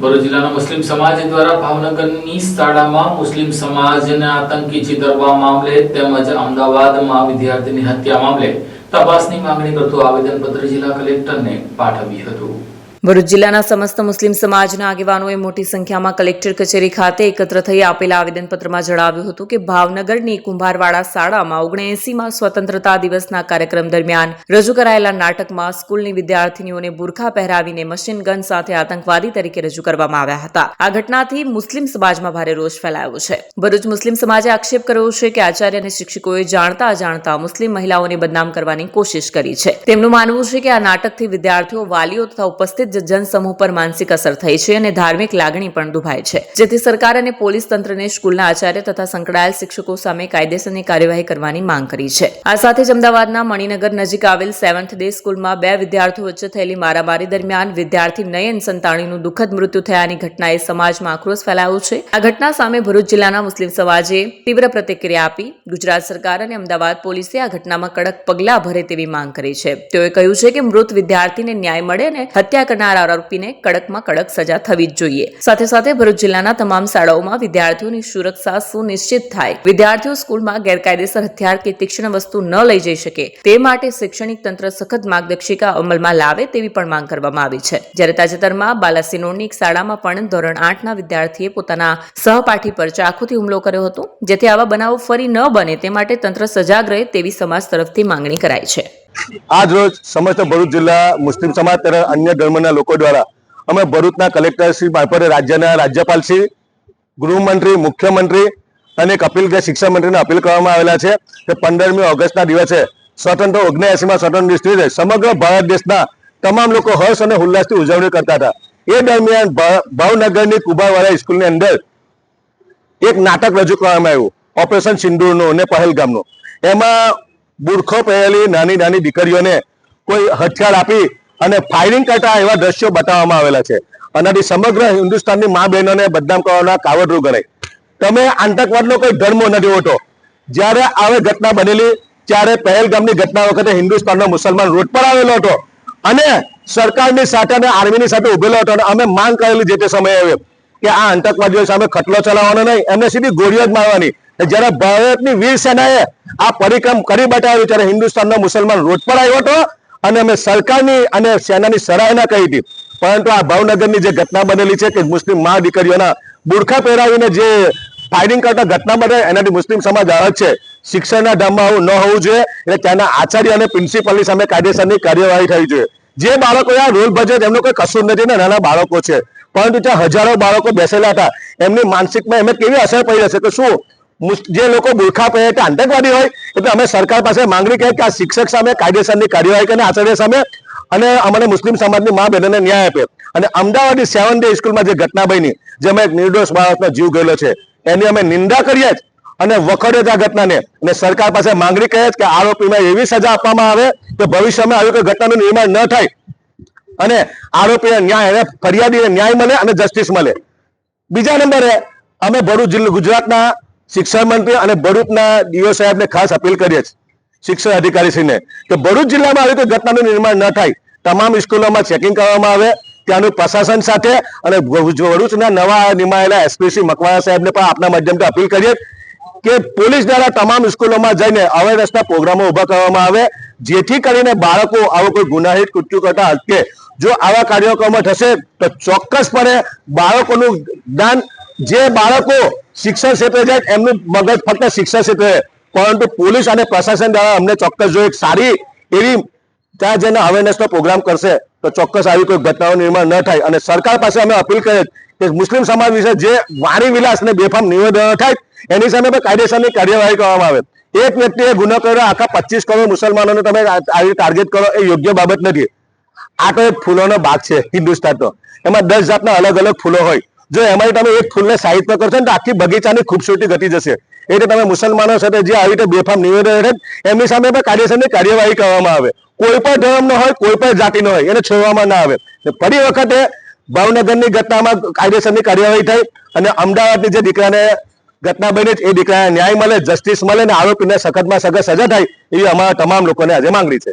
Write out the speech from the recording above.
ભરૂચ જિલ્લાના મુસ્લિમ સમાજ દ્વારા ભાવનગરની શાળામાં મુસ્લિમ સમાજને આતંકી ચિતરવા મામલે તેમજ અમદાવાદમાં વિદ્યાર્થીની હત્યા મામલે તપાસની માંગણી કરતું આવેદનપત્ર જિલ્લા કલેક્ટરને પાઠવ્યું હતું. ભરૂચ જિલ્લાના સમસ્ત મુસ્લિમ સમાજના આગેવાનોએ મોટી સંખ્યામાં કલેક્ટર કચેરી ખાતે એકત્ર થઈ આપેલા આવેદનપત્રમાં જણાવ્યું હતું કે ભાવનગરની કુંભારવાડા શાળામાં ઓગણએસીમાં સ્વતંત્રતા દિવસના કાર્યક્રમ દરમિયાન રજૂ કરાયેલા નાટકમાં સ્કૂલની વિદ્યાર્થીનીઓને બુરખા પહેરાવીને મશીન ગન સાથે આતંકવાદી તરીકે રજૂ કરવામાં આવ્યા હતા. આ ઘટનાથી મુસ્લિમ સમાજમાં ભારે રોષ ફેલાયો છે. ભરૂચ મુસ્લિમ સમાજે આક્ષેપ કર્યો છે કે આચાર્ય અને શિક્ષકોએ જાણતા અજાણતા મુસ્લિમ મહિલાઓને બદનામ કરવાની કોશિશ કરી છે. તેમનું માનવું છે કે આ નાટકથી વિદ્યાર્થીઓ વાલીઓ તથા ઉપસ્થિત જનસમૂહ પર માનસિક અસર થઈ છે અને ધાર્મિક લાગણી પણ દુભાય છે. જેથી સરકાર અને પોલીસ તંત્રને સ્કૂલના આચાર્ય તથા સંકળાયેલ શિક્ષકો સામે કાયદેસરની કાર્યવાહી કરવાની માંગ કરી છે. આ સાથે જ અમદાવાદના મણિનગર નજીક આવેલ સેવન્થ ડે સ્કૂલમાં બે વિદ્યાર્થીઓ વચ્ચે થયેલી મારામારી દરમિયાન વિદ્યાર્થી નયન સંતાણીનું દુઃખદ મૃત્યુ થયાની ઘટનાએ સમાજમાં આક્રોશ ફેલાયો છે. આ ઘટના સામે ભરૂચ જિલ્લાના મુસ્લિમ સમાજે તીવ્ર પ્રતિક્રિયા આપી. ગુજરાત સરકાર અને અમદાવાદ પોલીસે આ ઘટનામાં કડક પગલાં ભરે તેવી માંગ કરી છે. તેઓએ કહ્યું છે કે મૃત વિદ્યાર્થીને ન્યાય મળે અને હત્યા કરનાર આરોપીને કડકમાં કડક સજા થવી જ જોઈએ. સાથે સાથે ભરૂચ જિલ્લાના તમામ શાળાઓમાં વિદ્યાર્થીઓની સુરક્ષા સુનિશ્ચિત થાય. વિદ્યાર્થીઓ સ્કૂલમાં ગેરકાયદેસર હથિયાર કે તીક્ષ્ણ વસ્તુ ન લઈ જઈ શકે, તે માટે શૈક્ષણિક તંત્ર સખત માર્ગદર્શિકા અમલમાં લાવે તેવી પણ માંગ કરવામાં આવી છે. જ્યારે તાજેતરમાં બાલાસિનોરની એક શાળામાં પણ ધોરણ આઠના વિદ્યાર્થીએ પોતાના સહપાઠી પર ચાકુથી હુમલો કર્યો હતો, જેથી આવા બનાવો ફરી ન બને તે માટે તંત્ર સજાગ રહે તેવી સમાજ તરફથી માંગણી કરાઈ છે. આજ રોજ સમસ્ત ભરૂચ જિલ્લા મુસ્લિમ સમાજ તથા અન્ય ધર્મના લોકો દ્વારા અમે ભરૂચના કલેક્ટર શ્રી મારફતે રાજ્યના રાજ્યપાલ શ્રી, ગૃહમંત્રી, મુખ્યમંત્રી અને કપિલ શિક્ષણ મંત્રીને અપીલ કરવામાં આવેલા છે કે પંદરમી ઓગસ્ટના દિવસે સ્વતંત્ર ઓગણએસીમાં સ્વતંત્ર દિવસ દિવસે સમગ્ર ભારત દેશના તમામ લોકો હર્ષ અને ઉલ્લાસથી ઉજવણી કરતા હતા. એ દરમિયાન ભાવનગરની કુબાવાળા સ્કૂલની અંદર એક નાટક રજૂ કરવામાં આવ્યું. ઓપરેશન સિંદૂરનું અને પહેલગામનું. એમાં બુરખો પહેરેલી નાની નાની દીકરીઓને કોઈ હથિયાર આપી અને ફાયરિંગ કરતા એવા દ્રશ્યો બતાવવામાં આવેલા છે. આનાથી સમગ્ર હિન્દુસ્તાનની મા બહેનોને બદનામ કરવાના કાવડરૂ ગણાય. તમે આતંકવાદનો કોઈ ધર્મ નથી હોતો. જ્યારે આવી ઘટના બનેલી, ત્યારે પહેલગામની ઘટના વખતે હિન્દુસ્તાનનો મુસલમાન રોડ પર આવેલો હતો. અને સરકારની સાથે અને આર્મીની સાથે ઉભેલો હતો અને અમે માંગ કરેલી જે તે સમયે કે આ આતંકવાદીઓ સામે ખટલો ચલાવવાનો નહીં એમને સીધી ગોળીઓ જ મારવાની. જ્યારે ભારતની વીર સેનાએ આ પરિક્રમ કરી બતાવ્યું, ત્યારે હિન્દુસ્તાનનો મુસલમાન રોડ પર આવ્યો હતો અને અમે સરકારની અને સેનાની સરાહના કરી હતી. પરંતુ આ ભાવનગરની જે ઘટના બનેલી છે કે મુસ્લિમ મા દીકરીઓના બુરખા પહેરાવીને જે ફાયરિંગ કરતા ઘટના બને, એનાથી મુસ્લિમ સમાજ અલગ છે. શિક્ષણના ધામમાં આવું ન હોવું જોઈએ, એટલે ત્યાંના આચાર્ય અને પ્રિન્સિપલની સામે કાયદેસરની કાર્યવાહી થવી જોઈએ. જે બાળકો આ રોલ ભજે એમનો કોઈ કસૂર નથી ને નાના બાળકો છે. પરંતુ ત્યાં હજારો બાળકો બેસેલા હતા. એમની માનસિકમાં એમને કેવી અસર પડી હશે? કે શું? જે લોકો બુરખા પહેરે તે આતંકવાદી હોય? એટલે અમે સરકાર પાસે માંગણી કરી કે આ શિક્ષક સામે કાયદેસરની કાર્યવાહી કરીને આચાર્ય સામે અને અમને મુસ્લિમ સમાજની મા બહેનોને ન્યાય આપે. અને અમદાવાદની સેવન ડે સ્કૂલમાં જે ઘટના બની, જેમાં એક નિર્દોષ બાળકનો જીવ ગયેલો છે, એની અમે નિંદા કરીએ જ અને વખોડે જ આ ઘટનાને. અને સરકાર પાસે માંગણી કરીએ કે આરોપીમાં એવી સજા આપવામાં આવે કે ભવિષ્યમાં આવી કોઈ ઘટનાનું નિર્માણ ન થાય. અને આરોપીને ન્યાય અને ફરિયાદીને ન્યાય મળે અને જસ્ટિસ મળે. બીજા નંબરે અમે ભરૂચ જિલ્લા ગુજરાતના શિક્ષણ મંત્રી અને ભરૂચના ડીઓ સાહેબને ખાસ અપીલ કરીએ છીએ, શિક્ષણ અધિકારીશ્રીને, કે ભરૂચ જિલ્લામાં આવી કોઈ ઘટનાનું નિર્માણ ન થાય. તમામ સ્કૂલોમાં ચેકિંગ કરવામાં આવે, ત્યાંનું પ્રશાસન સાથે અને ભરૂચ- ભરૂચના નવા નિમાયેલા એસપીસી મકવાણા સાહેબને પણ આપના માધ્યમથી અપીલ કરીએ કે પોલીસ દ્વારા તમામ સ્કૂલોમાં જઈને અવેરનેસના પ્રોગ્રામો ઊભા કરવામાં આવે, જેથી કરીને બાળકો આવો કોઈ ગુનાહિત કૃત્યુ કરતા અટકે જો આવા કાર્યક્રમો થશે, તો ચોક્કસપણે બાળકોનું જ્ઞાન, જે બાળકો શિક્ષણ ક્ષેત્રે જાય, એમનું મગજ ફક્ત શિક્ષણ ક્ષેત્રે પરંતુ પોલીસ અને પ્રશાસન દ્વારા અમને ચોક્કસ જો એક સારી એવી ત્યાં જઈને અવેરનેસનો પ્રોગ્રામ કરશે, તો ચોક્કસ આવી કોઈ ઘટનાનું નિર્માણ ન થાય. અને સરકાર પાસે અમે અપીલ કરીએ કે મુસ્લિમ સમાજ વિશે જે વાણી વિલાસ અને બેફામ નિવેદનો થાય, એની સામે પણ કાયદેસરની કાર્યવાહી કરવામાં આવે. એક વ્યક્તિએ ગુનો કર્યો, આખા પચીસ કરોડ મુસલમાનોને તમે આવી ટાર્ગેટ કરો, એ યોગ્ય બાબત નથી. આ તો એક ફૂલોનો ભાગ છે, હિન્દુસ્તાનનો. એમાં દસ જાતના અલગ અલગ ફૂલો હોય. જો એમાંથી તમે એક ફૂલને સાહિત્ય કરશો ને તો આખી બગીચાની ખૂબસૂરતી ઘટી જશે. એટલે તમે મુસલમાનો સાથે જે આવી રીતે બેફામ નિવેદન છે એમની સામે પણ કાયદેસરની કાર્યવાહી કરવામાં આવે. કોઈ પણ ધર્મનો હોય, કોઈ પણ જાતિનો હોય, એને છોડવામાં ના આવે. ફરી વખતે ભાવનગરની ઘટનામાં કાયદેસરની કાર્યવાહી થઈ અને અમદાવાદની જે દીકરાને ઘટના બની એ દીકરાને ન્યાય મળે જસ્ટિસ મળે અને આરોપીને સખતમાં સખત સજા થાય, એવી અમારા તમામ લોકોને આજે માંગણી છે.